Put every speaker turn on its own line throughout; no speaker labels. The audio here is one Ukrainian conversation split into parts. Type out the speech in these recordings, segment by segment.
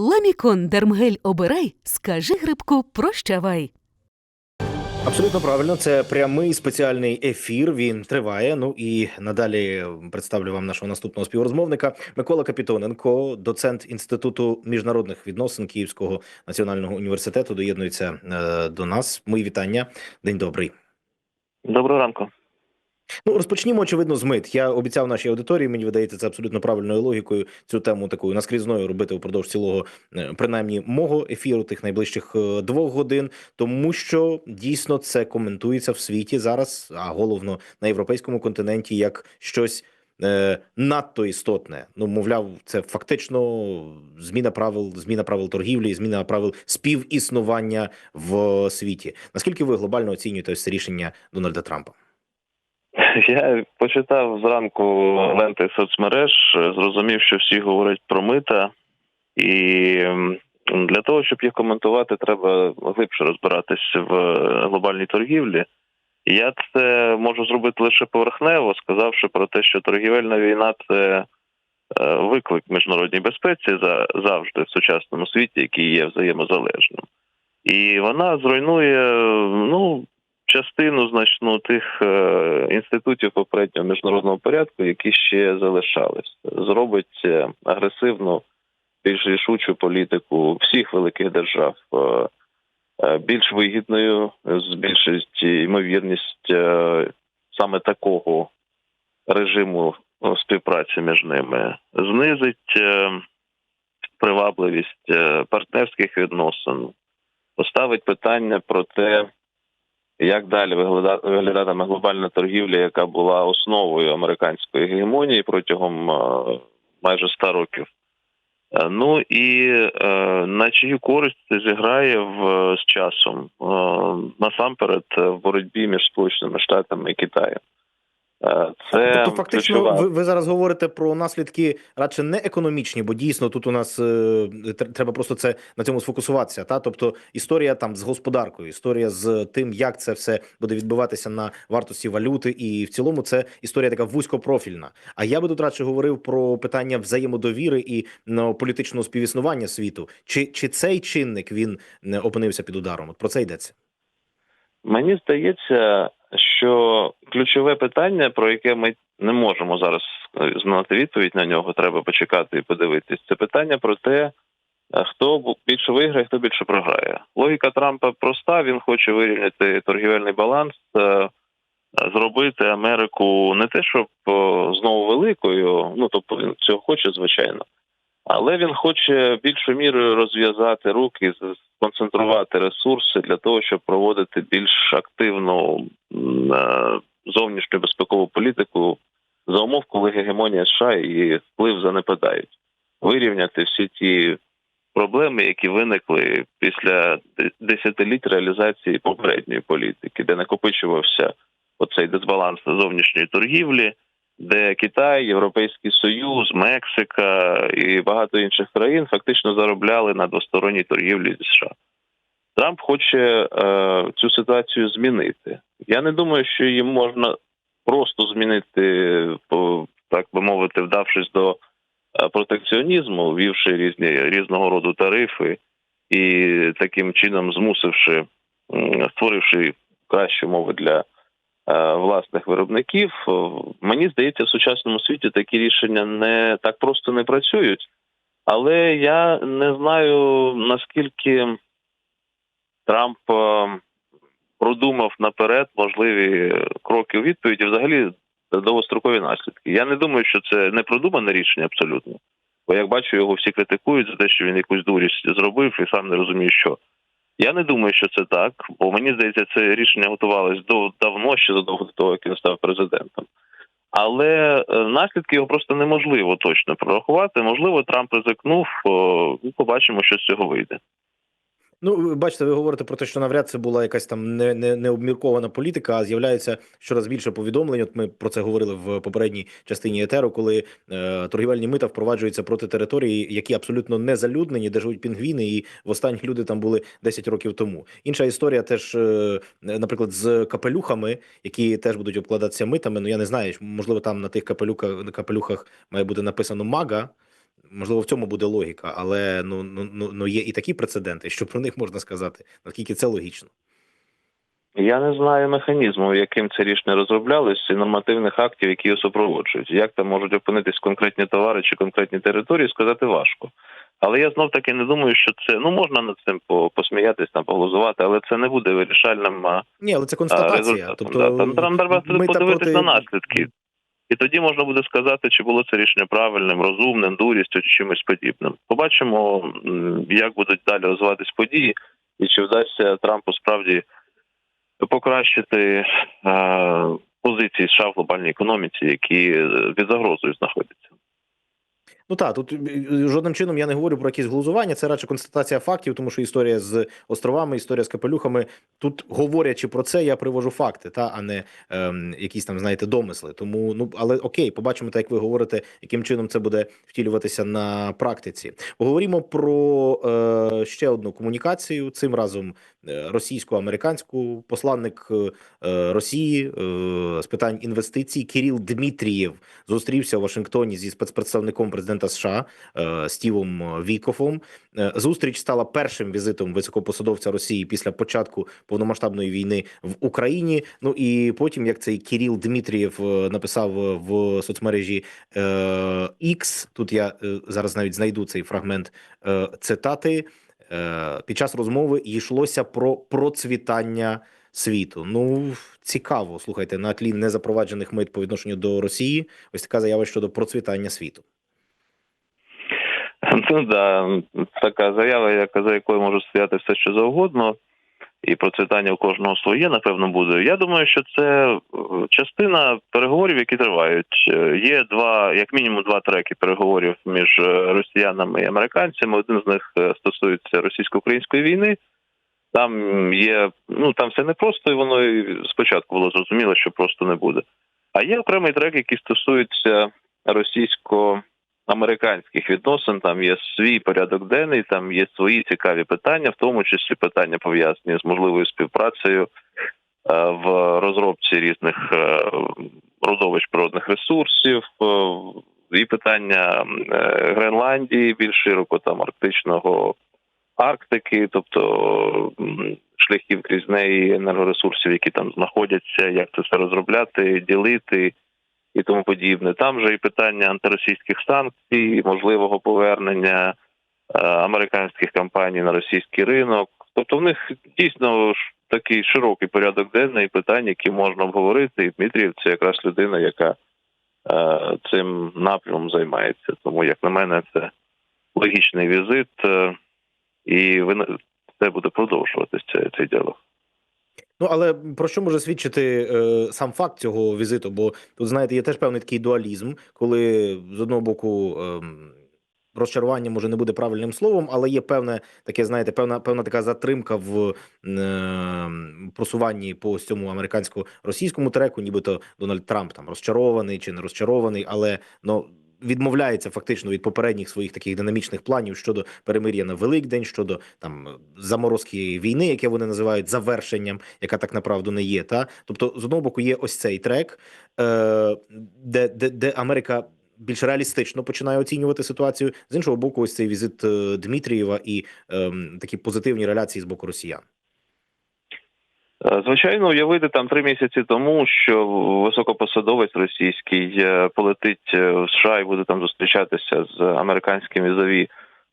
Ламікон Дермгель обирай, скажи грибку прощавай.
Абсолютно правильно, це прямий спеціальний ефір. Він триває. Ну і надалі представлю вам нашого наступного співрозмовника Микола Капітоненко, доцент інституту міжнародних відносин Київського національного університету. Доєднується е, до нас. Мої вітання. День добрий.
Доброго ранку.
Ну розпочнімо очевидно з мит. Я обіцяв нашій аудиторії. Мені видається це абсолютно правильною логікою. Цю тему такою наскрізною робити впродовж цілого, е, принаймні, мого ефіру, тих найближчих е, двох годин, тому що дійсно це коментується в світі зараз, а головно на європейському континенті, як щось. е, Надто істотне, ну мовляв, це фактично зміна правил, зміна правил торгівлі, зміна правил співіснування в світі. Наскільки ви глобально оцінюєте ось це рішення Дональда Трампа?
Я почитав зранку ленти соцмереж, зрозумів, що всі говорять про мита, і для того, щоб їх коментувати, треба глибше розбиратись в глобальній торгівлі. Я це можу зробити лише поверхнево, сказавши про те, що торгівельна війна це е, виклик міжнародній безпеці за завжди в сучасному світі, який є взаємозалежним. І вона зруйнує ну частину значну тих е, інститутів попереднього міжнародного порядку, які ще залишались, зробить е, агресивну, більш рішучу політику всіх великих держав. е, Більш вигідною збільшить ймовірність саме такого режиму співпраці між ними, знизить привабливість партнерських відносин, поставить питання про те, як далі вигляда- виглядатиме глобальна торгівля, яка була основою американської гегемонії протягом е, майже ста років. Е, Ну і е, на чию користь це зіграє в з часом насамперед в боротьбі між Сполученими Штатами і Китаєм. Е, Це
тобто, фактично,
ключова-
ви, ви зараз говорите про наслідки радше не економічні, бо дійсно тут у нас е, треба просто це на цьому сфокусуватися. Та тобто історія там з господаркою, історія з тим, як це все буде відбуватися на вартості валюти, і в цілому це історія така вузькопрофільна. А я би тут радше говорив про питання взаємодовіри і ну, політичного співіснування світу. Чи, чи цей чинник він не опинився під ударом? От про це йдеться.
Мені здається, що ключове питання, про яке ми не можемо зараз знати відповідь на нього, треба почекати і подивитись. Це питання про те, хто більше виграє, хто більше програє. Логіка Трампа проста. Він хоче вирівняти торгівельний баланс, е, зробити Америку не те, щоб е, знову великою. Ну тобто він цього хоче, звичайно. Але він хоче більшою мірою розв'язати руки, сконцентрувати ресурси для того, щоб проводити більш активну е, зовнішню безпекову політику за умов, коли гегемонія США і вплив занепадають, вирівняти всі ті проблеми, які виникли після десятиліть реалізації попередньої політики, де накопичувався оцей дисбаланс зовнішньої торгівлі де Китай, Європейський Союз, Мексика і багато інших країн фактично заробляли на двосторонній торгівлі зі США. Трамп хоче е, цю ситуацію змінити. Я не думаю, що їм можна просто змінити, так би мовити, вдавшись до е, протекціонізму, ввівши різні різного роду тарифи і таким чином змусивши, створивши кращі умови для власних виробників. Е, Мені здається, в сучасному світі такі рішення не так просто не працюють. Але я не знаю наскільки Трамп е, продумав наперед можливі кроки у відповіді, взагалі довгострокові наслідки. Я не думаю, що це не продумане рішення абсолютно. Бо як бачу, його всі критикують за те, що він якусь дурість зробив і сам не розуміє, що. Я не думаю, що це так, бо мені здається, це рішення готувалось до давно, ще задовго до того, як він став президентом. Але е, наслідки його просто неможливо точно прорахувати. Можливо, Трамп ризикнув. ну, Побачимо, що з цього вийде.
Ну, бачите, ви говорите про те, що навряд це була якась там не, не, необміркована політика, а з'являється щораз більше повідомлень. От ми про це говорили в попередній частині етеру, коли е, торгівельні мита впроваджуються проти території, які абсолютно не залюднені, де живуть пінгвіни, і востанні люди там були 10 років тому. Інша історія теж, е, наприклад, з капелюхами, які теж будуть обкладатися митами. Ну я не знаю, можливо, там на тих капелюках капелюхах має бути написано мага. Можливо, в цьому буде логіка, але ну, ну, ну, ну є і такі прецеденти, що про них можна сказати, наскільки це логічно.
Я не знаю механізму, яким це рішення розроблялось, і нормативних актів, які його супроводжують. Як там можуть опинитись конкретні товари чи конкретні території, сказати важко. Але я знов таки не думаю, що це ну можна над цим по- посміятись там, поглузувати, але це не буде вирішальним
Ні, але це констатація.
результатом.
Тобто,
да. Там, треба подивитись
проти-
на наслідки. І тоді можна буде сказати, чи було це рішення правильним, розумним, дурістю чи чимось подібним. Побачимо, як будуть далі розвиватись події, і чи вдасться Трампу справді покращити е, позиції США в глобальній економіці, які е, під загрозою знаходяться.
Ну так, тут е, жодним чином я не говорю про якісь глузування, це радше констатація фактів, тому що історія з островами, історія з капелюхами. Тут говорячи про це, я привожу факти, та а не ем, якісь там, знаєте, домисли. Тому ну але окей, побачимо, так як ви говорите, яким чином це буде втілюватися на практиці. Поговоримо про е, ще одну комунікацію. Цим разом е, російсько-американську посланник е, Росії е, з питань інвестицій Кирил Дмитрієв зустрівся в Вашингтоні зі спецпредставником президента США е, Стівом Вікофом. Е, Зустріч стала першим візитом високопосадовця Росії після початку повномасштабної війни в Україні. Ну і потім, як цей Кирил Дмитрієв е, написав в соцмережі X, тут я зараз навіть знайду цей фрагмент цитати. Під час розмови йшлося про процвітання світу. Ну цікаво, слухайте, на тлі незапроваджених мит по відношенню до Росії. Ось така заява щодо процвітання світу.
Ну да, така заява, яка за якою може стояти все що завгодно, і процвітання у кожного своє, напевно, буде. Я думаю, що це е, частина переговорів, які тривають. Е, Є два, як мінімум, два треки переговорів між е, росіянами і американцями. Один з них стосується російсько-української війни. Там є, ну там все непросто, і воно і спочатку було зрозуміло, що просто не буде. А є окремий трек, який стосується російсько американських відносин. Там є свій порядок денний, там є свої цікаві питання, в тому числі питання пов'язані з можливою співпрацею е, в розробці різних е, родовищ природних ресурсів, е, і питання Гренландії більш широко там арктичного Арктики, тобто шляхів крізь неї енергоресурсів, які там знаходяться, як це все розробляти, ділити і тому подібне. Там же і питання антиросійських санкцій, можливого повернення е, американських компаній на російський ринок. Тобто, в них дійсно такий широкий порядок денний питань, які можна обговорити. І Дмитрієв це якраз людина, яка е, цим напрямом займається. Тому, як на мене, це логічний візит, е, і це буде продовжуватися цей діалог.
Ну але про що може свідчити е, сам факт цього візиту? Бо тут знаєте, є теж певний такий дуалізм, коли з одного боку. ем, Розчарування може не буде правильним словом, але є певне таке, знаєте, певна певна така затримка в е, просуванні по цьому американсько-російському треку, нібито Дональд Трамп там розчарований чи не розчарований, але ну відмовляється фактично від попередніх своїх таких динамічних планів щодо перемир'я на Великдень, щодо там заморозки війни, яке вони називають завершенням, яка так направду не є. Та тобто, з одного боку, є ось цей трек, е, де, де, де Америка. Більш реалістично починає оцінювати ситуацію з іншого боку, ось цей візит е, Дмитрієва і ем, такі позитивні реляції з боку росіян.
Е, Звичайно, уявити там три місяці тому, що високопосадовець російський е, полетить е, в США і буде там зустрічатися з американським візові,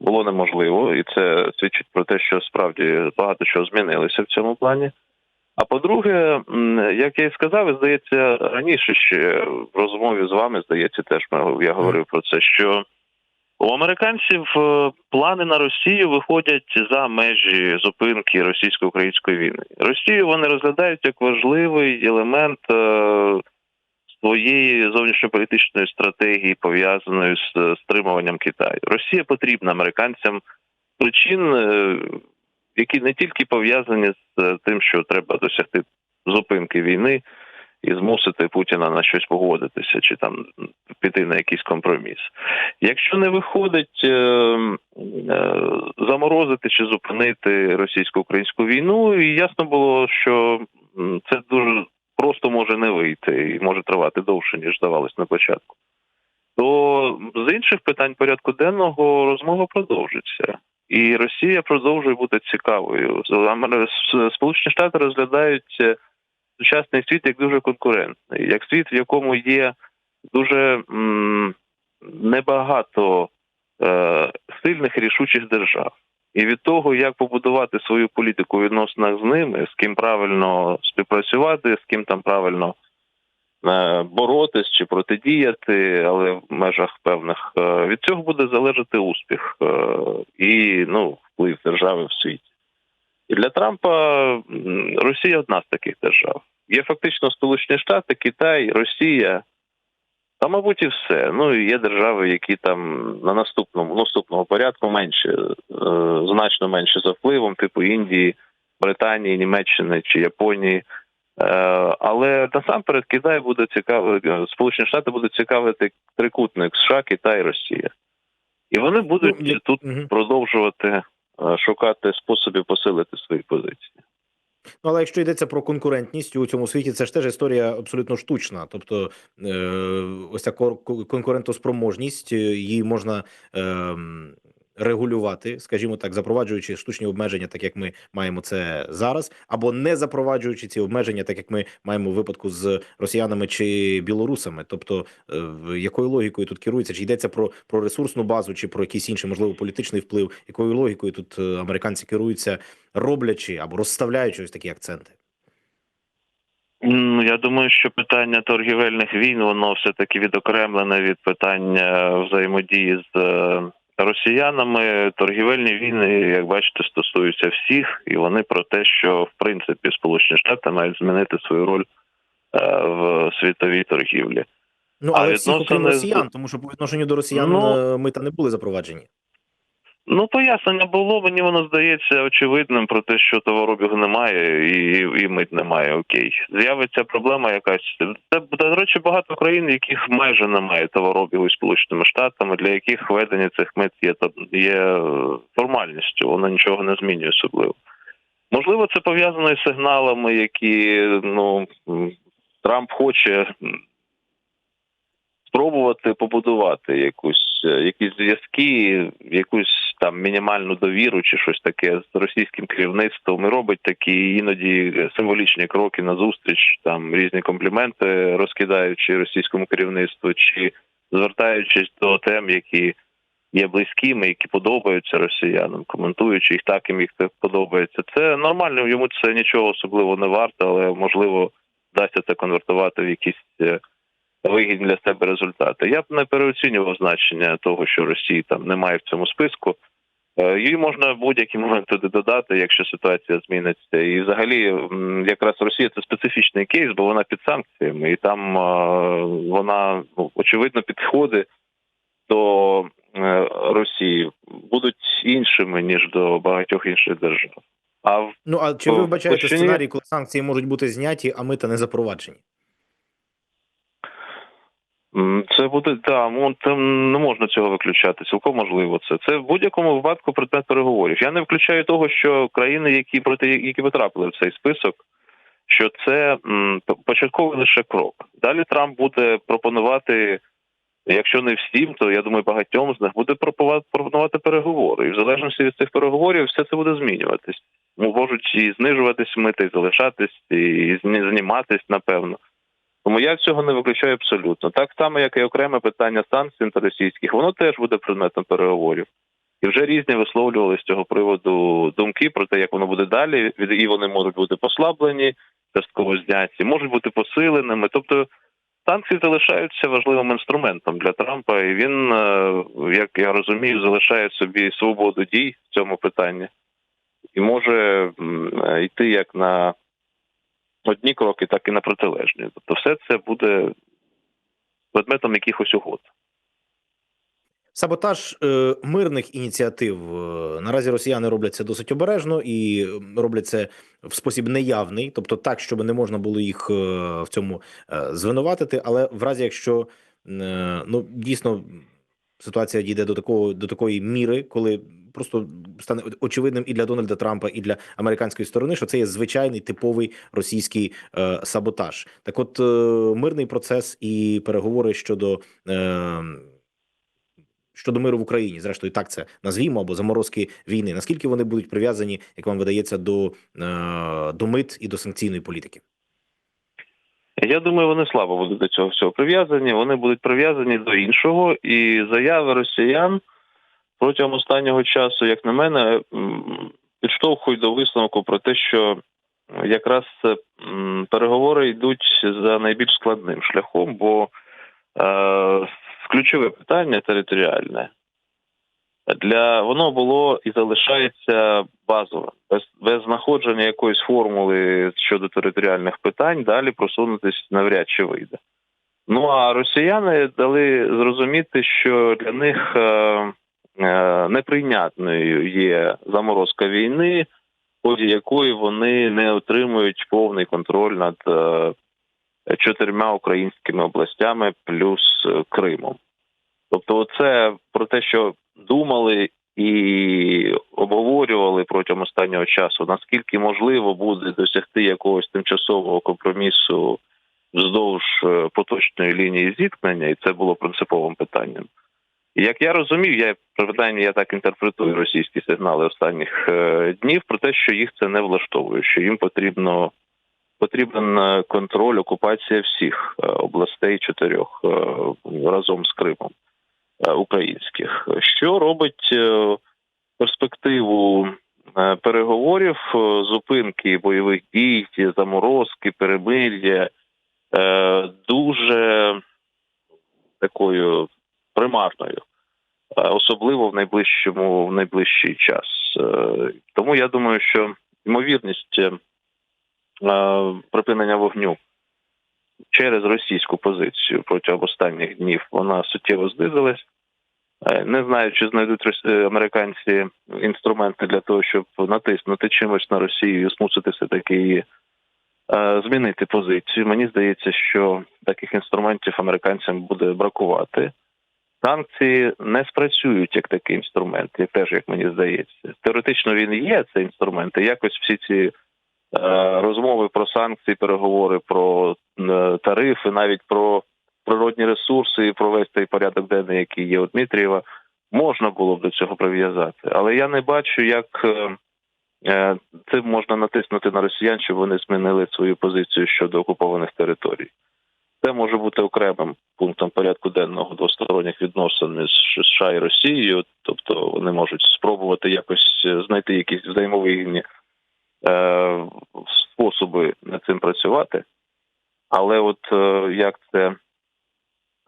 було неможливо, і це свідчить про те, що справді багато чого змінилося в цьому плані. А по-друге, як я і сказав, і здається, раніше ще в розмові з вами, здається, теж я говорив про це, що у американців е, плани на Росію виходять за межі зупинки російсько-української війни. Росію вони розглядають як важливий елемент е, своєї зовнішньополітичної стратегії, пов'язаної з стримуванням Китаю. Росія потрібна американцям причин, е, які не тільки пов'язані з тим, що треба досягти зупинки війни і змусити Путіна на щось погодитися, чи там піти на якийсь компроміс. Якщо не виходить е, е, заморозити чи зупинити російсько-українську війну, і ясно було, що це дуже просто може не вийти і може тривати довше ніж здавалось на початку. то з інших питань порядку денного розмова продовжиться. І Росія продовжує бути цікавою. Сполучені Штати розглядають е, сучасний світ як дуже конкурентний, як світ, в якому є дуже м, небагато е, сильних рішучих держав. І від того, як побудувати свою політику у відносинах з ними, з ким правильно співпрацювати, з ким там правильно е, боротись чи протидіяти, але в межах певних е, від цього буде залежати успіх е, і ну, вплив держави в світі. І для Трампа Росія одна з таких держав. Є фактично Сполучені Штати, Китай, Росія. Та, мабуть, і все. Ну і є держави, які там на наступному наступного порядку менше, е, значно менше за впливом, типу Індії, Британії, Німеччини чи Японії. Е, але насамперед Китай буде цікавити, Сполучені Штати буде цікавити трикутник США, Китай, Росія. І вони будуть
Ну,
тут продовжувати е, шукати способів посилити свої позиції.
Ну, але якщо йдеться про конкурентність у цьому світі, це ж теж історія абсолютно штучна. Тобто, е, ось ця конкурентоспроможність, е, її можна е, регулювати, скажімо так, запроваджуючи штучні обмеження, так як ми маємо це зараз, або не запроваджуючи ці обмеження, так як ми маємо в випадку з росіянами чи білорусами. Тобто, е, якою логікою тут керується? Чи йдеться про, про ресурсну базу, чи про якийсь інший, можливо, політичний вплив? Якою логікою тут е, американці керуються? роблячи або розставляючи ось такі акценти.
Ну, я думаю, що питання торгівельних війн воно все таки відокремлене від питання взаємодії з е, росіянами. Торгівельні війни, як бачите, стосуються всіх, і вони про те, що в принципі Сполучені Штати мають змінити свою роль е, в світовій торгівлі.
Ну
А
але всіх, окрім росіян, тому що по відношенню до росіян
Ну,
е, мита не були запроваджені.
Ну, пояснення було, мені воно здається очевидним про те, що товарообігу немає і, і мит немає. Окей, з'явиться проблема якась. Це до речі, багато країн, яких майже немає товарообігу з сполученими штатами, для яких введення цих мит є є е, формальністю, воно нічого не змінює особливо. Можливо, це пов'язано із сигналами, які ну Трамп хоче спробувати побудувати якусь е, якісь зв'язки, якусь там мінімальну довіру чи щось таке з російським керівництвом і робить такі іноді символічні кроки на зустріч, там різні компліменти розкидаючи російському керівництву, чи звертаючись до тем, які є близькими, які подобаються росіянам, коментуючи їх так, їм їх подобається. Це нормально, йому це нічого особливо не варто, але можливо вдасться це конвертувати в якісь. е, вигідні для себе результати. Я б не переоцінював значення того, що Росії там немає в цьому списку. Е, Її можна в будь-який момент туди додати, якщо ситуація зміниться. І взагалі, якраз Росія це специфічний кейс, бо вона під санкціями, і там е, вона ну, очевидно підходи до е, Росії будуть іншими ніж до багатьох інших держав. А в
Ну а чи ви вбачаєте
Площині-
сценарій, коли санкції можуть бути зняті, а мита не запроваджені?
Це буде ну, це не можна цього виключати. Цілком можливо це. Це в будь-якому випадку предмет переговорів. Я не включаю того, що країни, які проти які потрапили в цей список, що це м, початковий лише крок. Далі Трамп буде пропонувати, якщо не всім, то я думаю, багатьом з них буде пропонувати, переговори. І в залежності від цих переговорів все це буде змінюватись. Можуть і знижуватись мити, і залишатись, і зні- зніматись, напевно. Тому я цього не виключаю абсолютно. Так само, як і окреме питання санкцій антиросійських, воно теж буде предметом переговорів. І вже різні висловлювали з цього приводу думки про те, як воно буде далі, і вони можуть бути послаблені, частково зняті, можуть бути посиленими. Тобто санкції залишаються важливим інструментом для Трампа, і він, е, як я розумію, залишає собі свободу дій в цьому питанні і може е, йти як на одні кроки, так і на протилежні. Тобто, все це буде предметом якихось угод.
Саботаж е, мирних ініціатив е, наразі росіяни роблять це досить обережно і роблять це в спосіб неявний, тобто так, щоб не можна було їх е, в цьому звинуватити. Але в разі, якщо ну дійсно ситуація дійде до такого до такої міри, коли просто стане очевидним і для Дональда Трампа, і для американської сторони, що це є звичайний типовий російський е, саботаж. Так, от е, мирний процес і переговори щодо. Е, Щодо миру в Україні, зрештою, так це назвімо або заморозки війни. Наскільки вони будуть прив'язані, як вам видається, до, е, до мит і до санкційної політики?
Я думаю, вони слабо будуть до цього всього прив'язані. Вони будуть прив'язані до іншого, і заяви росіян протягом останнього часу, як на мене, підштовхують до висновку про те, що якраз переговори йдуть за найбільш складним шляхом, бо е, ключове питання територіальне. Для воно було і залишається базовим. Без, без знаходження якоїсь формули щодо територіальних питань далі просунутися навряд чи вийде. Ну а росіяни дали зрозуміти, що для них е, неприйнятною є заморозка війни, в ході якої вони не отримують повний контроль над е, чотирма українськими областями плюс е, Кримом. Тобто, це про те, що думали і обговорювали протягом останнього часу, наскільки можливо буде досягти якогось тимчасового компромісу вздовж е, поточної лінії зіткнення, і це було принциповим питанням. Як я розумів, я принаймні я так інтерпретую російські сигнали останніх е, днів про те, що їх це не влаштовує, що їм потрібно потрібен е, контроль, окупація всіх е, областей чотирьох разом з Кримом українських, що робить перспективу переговорів, зупинки бойових дій, заморозки, перемир'я дуже такою примарною, особливо в найближчому в найближчий час. Е, Тому я думаю, що ймовірність е, е, припинення вогню через російську позицію протягом останніх днів вона суттєво знизилась. Е, Не знаю, чи знайдуть е, американці інструменти для того, щоб натиснути чимось на Росію і змусити все таки її е, змінити позицію. Мені здається, що таких інструментів американцям буде бракувати. Санкції не спрацюють як такий інструмент, як теж як мені здається. Теоретично він є цей інструмент. І якось всі ці е, розмови про санкції, переговори про е, тарифи, навіть про природні ресурси і про весь той порядок денний, який є у Дмитрієва, можна було б до цього прив'язати. Але я не бачу, як е, цим можна натиснути на росіян, щоб вони змінили свою позицію щодо окупованих територій. Це може бути окремим пунктом порядку денного двосторонніх відносин між США і Росією, тобто вони можуть спробувати якось е, знайти якісь взаємовигідні е, способи над цим працювати. Але от е, як це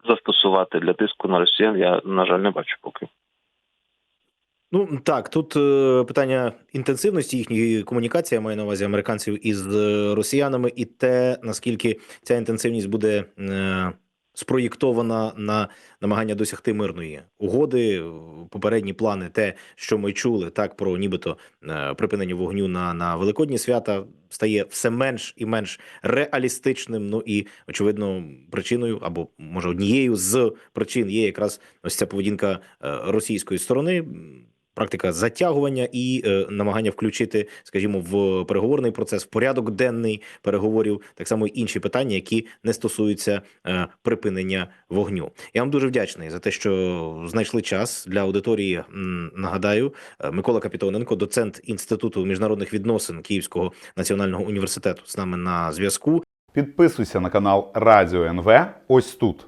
застосувати для тиску на росіян, я, на жаль, не бачу поки.
Ну так, тут е, питання інтенсивності їхньої комунікації, я маю на увазі американців із е, росіянами, і те, наскільки ця інтенсивність буде е, спроєктована на намагання досягти мирної угоди. Попередні плани, те, що ми чули, так про нібито е, припинення вогню на, на великодні свята, стає все менш і менш реалістичним. Ну і очевидно, причиною або може однією з причин є якраз ось ця поведінка е, російської сторони. Практика затягування і е, намагання включити, скажімо, в переговорний процес, в порядок денний переговорів, так само й інші питання, які не стосуються е, припинення вогню. Я вам дуже вдячний за те, що знайшли час для аудиторії. Нагадаю, е, Микола Капітоненко, доцент інституту міжнародних відносин Київського національного університету, з нами на зв'язку.
Підписуйся на канал Радіо НВ ось тут.